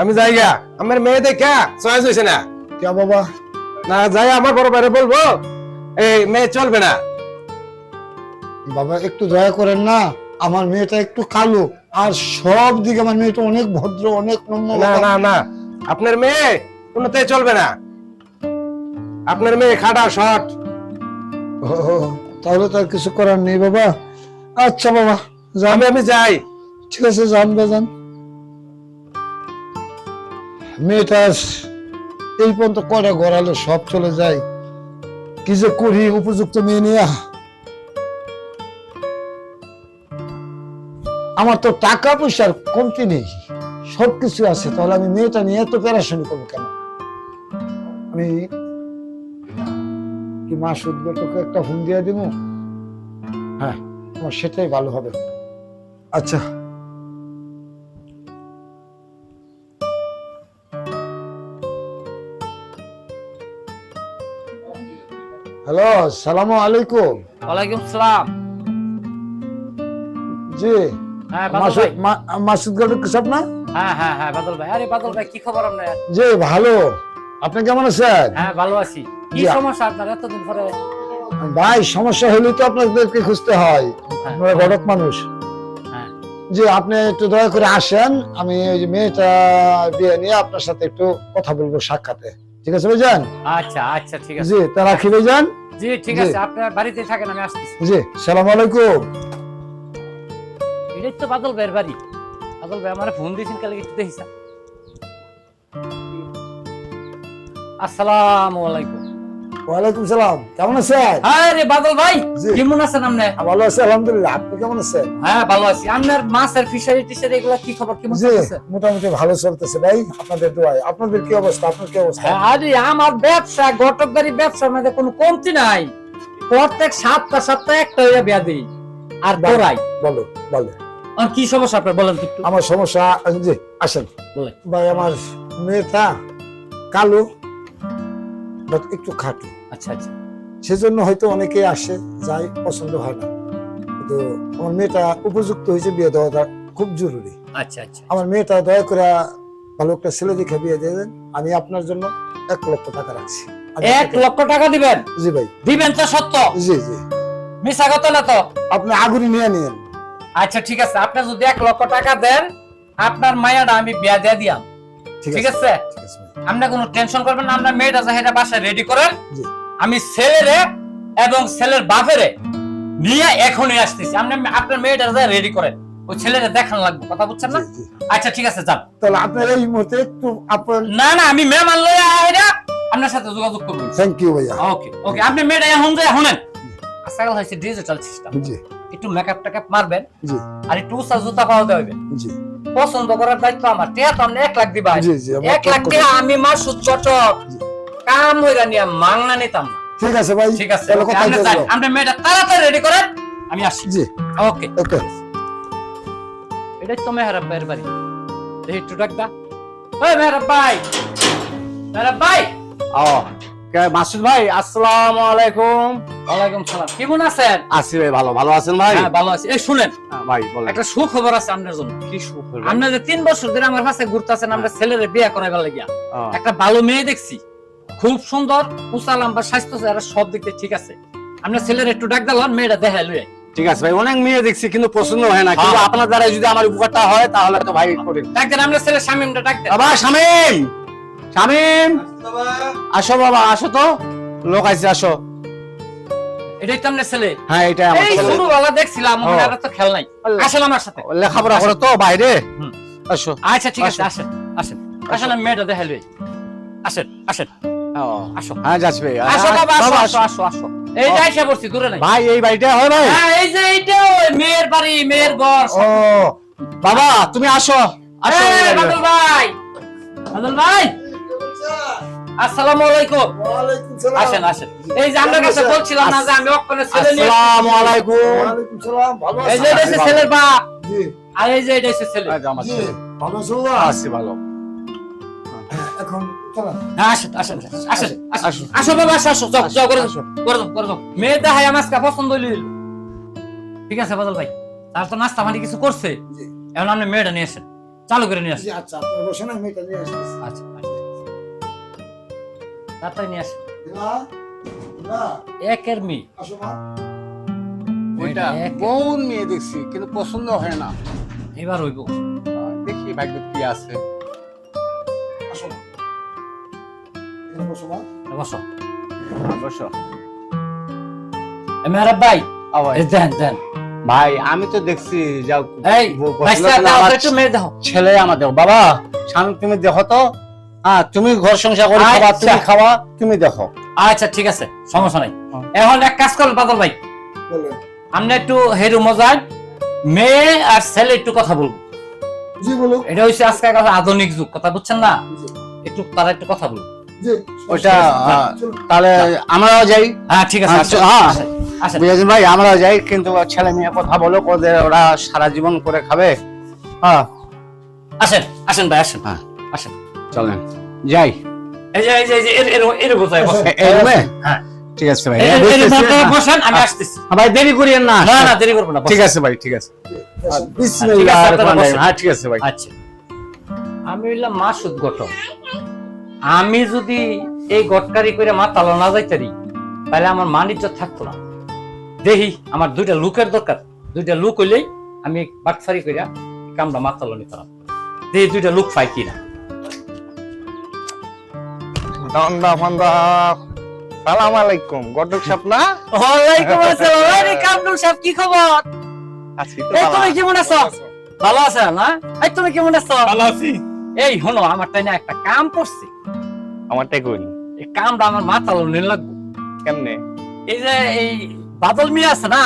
আমি যাই গা আমার মেয়ে দেখা চয়েস হয়েছে না। কে বাবা? না যাই আমার বড় বাইরে বলব। এই মেয়ে চলবে না। বাবা একটু দয়া করেন না আমার মেয়েটা একটু কালো আর সব দিকে আমার মেয়েটা অনেক ভদ্র অনেক নম্র না না না আপনার মেয়ে কোনোতেই চলবে না। আপনার মেয়ে খাটা শর্ট। তাহলে তো আর কিছু করার নেই বাবা। আচ্ছা বাবা যান। আমি যাই। ঠিক আছে যান বেজান মেয়েটার এই পর্যন্ত কয়টা গড়ালে সব চলে যায়। কি যে করি উপযুক্ত মেয়ে নিয়ে। আমার তো টাকা পয়সার কমতি নেই সব কিছু আছে তাহলে আমি মেয়েটা নিয়ে এত প্যারাশানি করব কেন? আমি কি মা শুদ্ধ তোকে একটা ফোন দিয়ে দিব? হ্যাঁ। আমার সেটাই ভালো হবে। আচ্ছা। হ্যালো সালামু আলাইকুম। ওয়ালাইকুম সালাম। জি হ্যাঁ মাসুদ মাসুদ গাড়ি কিসব না হ্যাঁ হ্যাঁ হ্যাঁ বাদল ভাই। আরে বাদল ভাই কি খবর আপনার? জি ভালো। আপনি কেমন আছেন? হ্যাঁ ভালো আছি। কি সমস্যা আপনার এতদিন পরে? ভাই সমস্যা হলে তো আপনাদেরকে খুঁজতে হয়। হ্যাঁ, আপনারা মানুষ। হ্যাঁ। জি আপনি একটু দয়া করে আসেন। আমি ওই যে মেয়েটা বিয়ে নিয়ে আপনার সাথে একটু কথা বলব সাক্ষাতে। ঠিক আছে ভাইজান? আচ্ছা আচ্ছা ঠিক আছে। জি তা রাখি ভাইজান। জি ঠিক আছে আপনার বাড়িতে থাকেন আমি আসতেছি। জি সালাম আলাইকুম। এটাই তো বাদল ভাইয়ের বাড়ি। বাদল ভাই আমার ফোন দিয়েছেন কালকে একটু দেখিস। আসসালামু আলাইকুম। ওয়ালাইকুম সালাম কেমন আছেন? হ্যাঁ রে বাদল ভাই কেমন আছেন আপনি? ভালো আছি আলহামদুলিল্লাহ। আপনি কেমন আছেন? হ্যাঁ ভালো আছি। আপনার মাছের ফিশারি টিশারি এগুলা কি খবর? কেমন চলতেছে? মোটামুটি ভালো চলতেছে ভাই আপনাদের দোয়ায়। আপনাদের কি অবস্থা? আপনার কি অবস্থা? হ্যাঁ, আরে আমার ব্যবসা ঘটকদারি ব্যবসার মধ্যে কোনো কমতি নাই। প্রত্যেক সপ্তাহ সপ্তাহে একটা হইয়া বিয়া দিই। আর। তোরাই? বলো বলো আর কি সমস্যা আপনার বলেন একটু। আমার সমস্যা জি আসেন। ভাই আমার মেয়েটা কালো বাট একটু খাটো। আচ্ছা আচ্ছা। সেজন্য হয়তো অনেকে আসে যাই পছন্দ হয় না। কিন্তু আমার মেয়েটা উপযুক্ত হয়েছে বিয়ে দেওয়াটা খুব জরুরি। আচ্ছা আচ্ছা। আমার মেয়েটা দয়া করে ভালো একটা ছেলে দেখে বিয়ে দিয়ে দেন। আমি আপনার জন্য এক লক্ষ টাকা রাখছি। এক লক্ষ টাকা দিবেন? জি ভাই। দিবেন তো সত্য? জি জি। মিশা কথা না তো? আপনি আগুনি নিয়ে নিন আচ্ছা ঠিক আছে। আপনি যদি এক লক্ষ টাকা দেন আপনার মায়াটা আমি বিয়া দিয়ে দিয়াম। ঠিক আছে। আপনি কোনো টেনশন করবেন না আপনার মেয়েটা যাহেটা বাসায় রেডি করেন। আমি ছেলেরে এবং ছেলের বাপেরে নিয়ে এখনই আসতেছি। আপনি আপনার মেয়েটা যা রেডি করেন ওই ছেলেরে দেখান লাগবে কথা বুঝছেন না। আচ্ছা ঠিক আছে যান। তাহলে আপনার এই মুহূর্তে একটু আপনার না না আমি মেহমান লইয়া আইরা আপনার সাথে যোগাযোগ করব। থ্যাংক ইউ ভাইয়া। ওকে ওকে আপনি মেয়েটা এখন যায় শুনেন। আজকাল হয়েছে ডিজিটাল সিস্টেম জি। একটু মেকআপ টেকআপ মারবেন আর একটু উষা জুতা পাওয়া দেবেন পছন্দ করার দায়িত্ব আমার। টিয়া তো আপনি এক লাখ দিবা। জি জি আমার এক লাখ টাকা আমি মাস সুচট কাম হইরা নিয়ে মাংনা নিতাম না। ঠিক আছে ভাই ঠিক আছে আপনি? মেয়েটা তাড়াতাড়ি রেডি করেন আমি আসছি। জি। ওকে। ওকে। এটাই তো মেহরাব ভাইয়ের বাড়ি। দেখি একটু ডাকবা ওই মেহরাব ভাই! মেহরাব ভাই! ও কে মাসুদ ভাই আসসালামু আলাইকুম। ওয়ালাইকুম সালাম। কেমন আছেন? আছি ভাই ভালো। ভালো আছেন ভাই? হ্যাঁ ভালো আছি। এই শুনেন হ্যাঁ, ভাই বলেন। একটা সুখবর আছে আপনার জন্য। কি সুখ হলো? আপনি যে তিন বছর ধরে আমার কাছে ঘুরতেছেন আমরা ছেলেরে বিয়ে করাইবার লাগিয়া। একটা ভালো মেয়ে দেখছি। খুব সুন্দর উঁচা লম্বা স্বাস্থ্য চেহারা সব দিক দিয়ে ঠিক আছে। আপনার ছেলের একটু ডাক দিলাম মেয়েটা দেখা লুয়ে ঠিক আছে ভাই অনেক মেয়ে দেখছি কিন্তু পছন্দ হয় না। কিন্তু হ্যাঁ। আপনার দ্বারা যদি আমার উপকারটা হয় তাহলে তো ভাই করেন ডাক দেন আপনার ছেলের স্বামীটা ডাক দেন। বাবা শামিম! শামিম! আসো বাবা। আসো তো। লোক আছে আসো। এটাই তো আপনার ছেলে। হ্যাঁ এটা আমার এই ছেলে। ছোটবেলা দেখছিলাম। আর তো খেল নাই। আসেন আমার সাথে। লেখাপড়া করে তো বাইরে। আসো আচ্ছা ঠিক আছে আসেন আসেন। আসেন মেয়েটা দেখা আসেন আসেন। আসো। হ্যাঁ যাচ্ছি ভাই। আসো বাবা আসো আসো আসো আসো। এই যে আইসা পড়ছি দূরে নাই। ভাই এই বাড়িটা হয় ভাই? হ্যাঁ এই যে এইটা মেয়ের বাড়ি মেয়ের ঘর। ও বাবা তুমি আসো। আসো বাদল ভাই। বাদল ভাই। আসসালামু আলাইকুম। আসেন আসেন। এই যে আপনার কাছে বলছিলাম না যে আমি অক্ষণে ছেলে নিয়ে আসসালামু আলাইকুম। সালাম ভালো এই যে? এটা ছেলের বাপ। জি। আর এই যে এটা ছেলে। আমার ছেলে। ভালো আছো আছি ভালো। এখন চলো আসেন আসেন আসেন আসেন আসো। আসো আসো বাবা আসো আসো যাও যাও করে দাও আসো। করে দাও করে দাও মেয়ে দেখায় আমার পছন্দ হইল। ঠিক আছে বাদল ভাই। তার তো নাস্তা পানি কিছু করছে। এখন আপনি মেয়েটা নিয়ে আসেন। চালু করে নিয়ে আসো জি আচ্ছা আচ্ছা আচ্ছা। তাড়াতাড়ি নিয়ে আসো। একের মেয়ে। ওইটা মেয়ে। দেখছি কিন্তু পছন্দ হয় না। এবার হইব। দেখি ভাগ্য কি আছে। আসো মা। বসো বসো। অবশ্য ভাই দেন দেন। ভাই আমি তো দেখছি যাও। এই ছেলে আমাদের। বাবা স্বামী তুমি দেখো তো। হ্যাঁ তুমি ঘর সংসার করে খাবা আচ্ছা। তুমি খাওয়া তুমি দেখো। আচ্ছা ঠিক আছে সমস্যা নাই। এখন এক কাজ করুন বাদল ভাই। আমরা একটু হেরু মজার মেয়ে আর ছেলে একটু কথা বলব। জি বলুন এটা হচ্ছে আজকাল আধুনিক যুগ কথা বুঝছেন না? একটু তারা একটু কথা বলব জি। ওইটা তাহলে আমরাও যাই। হ্যাঁ ঠিক আছে আচ্ছা, আসেন, হ্যাঁ। বুঝেছেন ভাই আমরাও যাই কিন্তু ছেলে মেয়ে কথা বলো ওদের ওরা সারা জীবন করে খাবে। হ্যাঁ। আসেন আসেন ভাই আসেন। হ্যাঁ। আসেন। চলেন। যাই। এই যে এই যে এর- এর- এর বোঝায় বসেন। এ- এই রুমে হ্যাঁ। ঠিক আছে ভাই। এর- এর- এর বুঝতেছি, মধ্যে। বসেন আমি আসতেছি। হ্যাঁ, ভাই দেরি করিয়েন না। না না দেরি করব না ঠিক আছে ভাই ঠিক আছে। আসুন। বিসমিল্লাহ ঠিক আছে, আপনারা রহমানির রহিম। হ্যাঁ ঠিক আছে ভাই। আচ্ছা। আমি হইলাম মাসুদ গঠন আমি যদি এই গটকারি করে মা তালো না যাইতারি তাহলে আমার মা মানিজ্য থাকতো না। দেখি আমার দুইটা লুকের দরকার। দুইটা লুক হইলেই আমি বাটফারি করে কামটা মাতালো নিতাম। দেখি দুইটা লুক পাই কিনা। দন্দা ফন্দা সালাম আলাইকুম গডক সাপ না? ওয়ালাইকুম আসসালাম। আরে কামরুল সাহেব কি খবর? আছি তো ভালো। তুমি কেমন আছো? ভালো আছো। না? এই তুমি কেমন আছো? ভালো আছি। এই হনো আমার তাই না একটা কাম করছি। আমারটাই কই? এই কামটা আমার মাতালো নিয়ে লাগবো। কেমনে? এই যে এই বাদল মিয়া আছে না?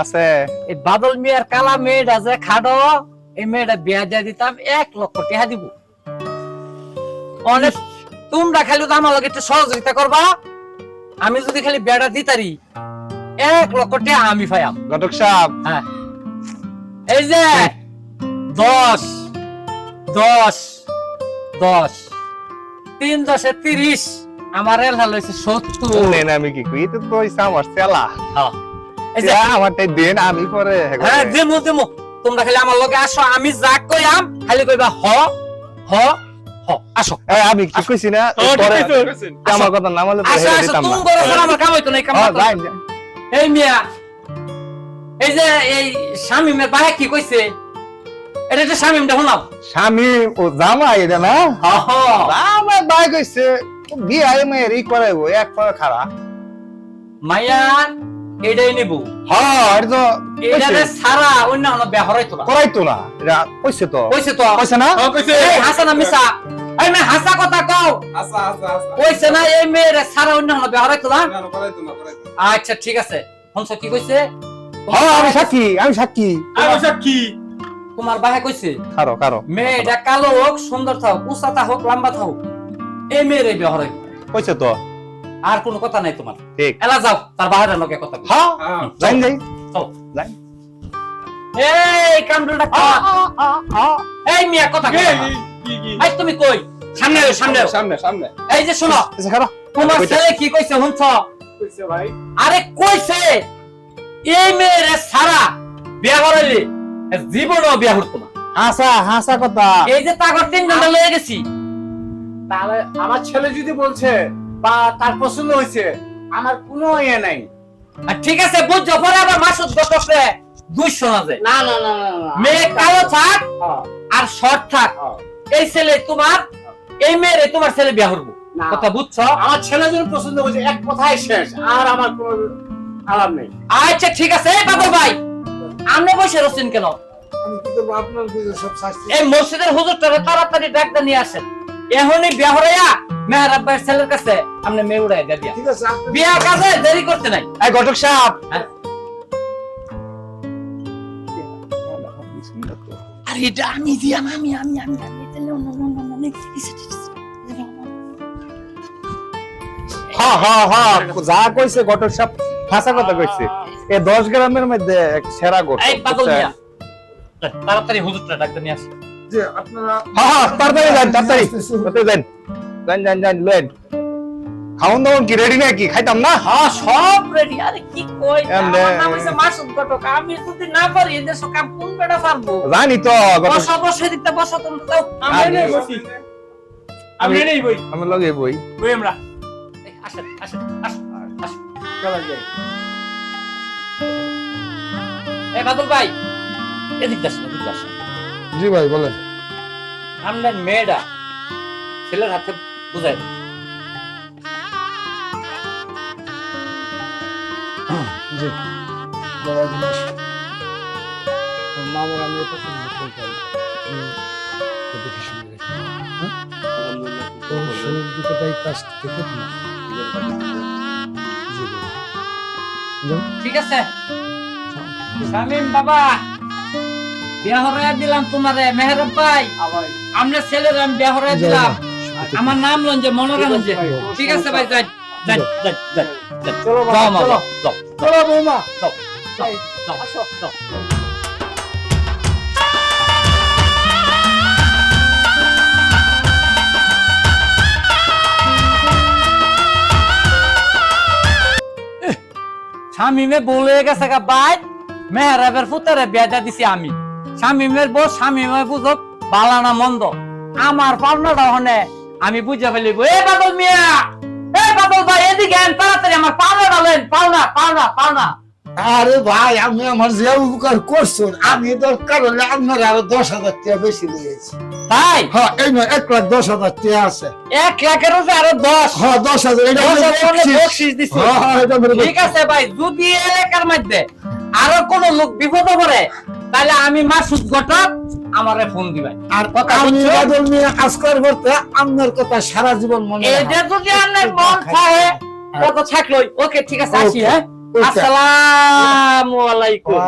আছে। এই বাদল মিয়ার কালা মেয়েটা যে খাডো এই মেয়েটা বিয়া দিয়ে দিতাম এক লক্ষ টাকা দিব। অনেক তোমরা খালি তো আমার লগে একটু সহযোগিতা করবা। আমি যদি খালি বিয়াটা দিতারি এক লক্ষ টাকা আমি পাইয়াম। গডক সাপ হ্যাঁ। এই যে দশ দশ দশ তিন দশে তিরিশ আমার রেল হাল হয়েছে সত্তর। আমি কি কই? তো তো আমার চেলা হ্যাঁ। এই যে আমারটাই দেন আমি পরে হ্যাঁ দেমু দেমু। তোমরা খালি আমার লগে আসো আমি যা কইয়াম খালি কইবা হ হ আসো। আমি কি কইছি না। আমার কথা না বলে আসো আসো তুমি বড় আমার কাম হইতো না কাম। এই মিয়া এই যে এই শামিমের বাহে কি কইছে? এটা তো শামিমটা শোনাও। স্বামী ও জামাই এটা না? হ বাই কইছে বিয়ে আই মেয়ের ই করাইবো এক পরে খারা মাইয়ান এটাই নিব। হ্যাঁ এটা তো সারা অন্য অন্য ব্যবহার হইতো না। করাইতো না। এটা কইছে তো। কইছে তো। কইছে না? এই হাসা না মিসা এই মে হাসা কথা কও। কইছে না এই মেয়ের সারা অন্য ব্যবহার হইতো না? আচ্ছা ঠিক আছে। হনস কি কইছে? হ্যাঁ আমি সাক্ষী আমি সাক্ষী। কি তোমার বাহে কইছে কারও কারও মেয়েটা কালো হোক সুন্দর থাক উচ্চতা হোক লম্বা থাক এই মেয়ের এই ব্যবহার হইতো কইছে তো। আর কোনো কথা নাই তোমার। ঠিক। এলা যাও তার বাহিরের লোকে কথা কই। হ্যাঁ। যাই যাই। চলো যাই। এই কামড়ুলটা এই মিয়া কথা কই তুমি কই? সামনে আয়, সামনে সামনে সামনে। এই যে শোনো তোমার ছেলে কি কইছে শুনছ? কইছে ভাই। আরে কইছে এই মেয়ের সারা বিয়া করাইলে জীবনও বিয়া করতো না। হাসা হাসা কথা। এই যে তাগর তিন ঘণ্টা লয়ে গেছি। তাহলে আমার ছেলে যদি বলছে বা তার পছন্দ হয়েছে আমার কোনো ইয়ে নাই। ঠিক আছে বুঝছ পরে আবার মাসুদ গতকে দুইশো না যায়। না না না না না। মেয়ে কালো থাক হ্যাঁ, আর শর্ট থাক। হ্যাঁ। এই ছেলে তোমার এই মেয়ের তোমার ছেলে বিয়া করব। কথা বুঝছ? আমার ছেলে যদি পছন্দ হয়েছে এক কথাই শেষ আর আমার কোনো আলাপ নেই। আচ্ছা ঠিক আছে এই বাদল ভাই আপনি বসে রসিন কেন? আমি কি করব? আপনার বুঝে সব শাস্তি। এই মসজিদের হুজুরটারে তাড়াতাড়ি ডাকতে নিয়ে আসেন। এখনই বিয়া হরাইয়া মেহর আব্বাইয়ের ছেলের কাছে আপনি মেয়ে উড়াই দিয়ে দিয়া। ঠিক আছে বিয়া কাজে দেরি করতে নাই। এই ঘটক সাপ হ্যাঁ। আর এটা আমি দিয়াম আমি আমি আমি। আমি হা হা হ্যাঁ যা কইছে ঘটক সাপ হাসা কথা কইছে। এ দশ গ্রামের মধ্যে এক সেরা ঘটক এই পাগল মিয়া। তাড়াতাড়ি হুজুরটা ডাকতে নিয়ে আসেন। যে আপনারা হ্যাঁ হ্যাঁ তাড়াতাড়ি যান তাড়াতাড়ি যান। যান যান যান লেন খাওন দাওন কি? রেডি নাকি? খাইতাম না? হ্যাঁ সব রেডি আরে কি কই আমার নাম হইছে মাসুদ ঘটক। আমি যদি না পারি এদের সব কাম কোন বেটা পারব জানি তো বসো বসো এদিকটা বসো তোমরা যাও আমি এনেই বসি। আমি এনেই বই। আমি লগে বই। বই আমরা। এই, আসেন আসেন আসেন আসেন। চলো যাই। এই বাদল ভাই এদিক আসেন এদিক আসেন। জি ভাই বলেন। আপনার মেয়েটা ছেলের হাতে বুঝাই। জি বড় জিনিস ওর মামার আমি এটা কোনো হাত পারি দেখে শুনে রেখে। হ্যাঁ? ওর শরীর কাজ। ঠিক আছে। শামিম বাবা বিয়া হরাইয়া দিলাম তোমারে মেহরব ভাই। আপনার ছেলের আমি বিয়া হরাইয়া দিলাম। আমার নাম লঞ্জে মনোরঞ্জন ঠিক আছে ভাই যাই। যাই যাই যাই যাই চলো বাবা, যাও মা চলো। যাও যাও। চলো বৌমা। যাও যাও যাও আসো। যাও শামিমে বলে গেছে গা বাই মেহরাবের ফুতারে বেদা দিছি আমি। শামিমের বউ শামিমে বুঝক বালানা মন্দ। আমার পাওনাটা হনে আমি বুঝে ফেলিব। এ বাদল মিয়া! বাদল ভাই এদিকে আন তাড়াতাড়ি আমার পাওনাটা লেন পাওনা পাওনা পাওনা। আরে ভাই আমি আমার যে উপকার আমি দরকার হলে আপনার আরও দশ হাজার টাকা বেশি দিয়েছি তাই? হ্যাঁ এই নয় এক লাখ দশ হাজার টাকা আছে। এক লাখের উপরে আরও দশ। হ্যাঁ দশ হাজার ঠিক আছে ভাই যদি এলাকার মধ্যে আরও কোন লোক বিপদে পড়ে তাহলে আমি মাসুদ ঘটক আমারে ফোন দিবাই আর কথা আমি? বাদল মিয়া কাজ করতে আপনার কথা সারা জীবন মনে এই এটা যদি আপনার মন থাকে কত থাকল। ওকে ঠিক আছে আসি হ্যাঁ? আসসালামু আলাইকুম।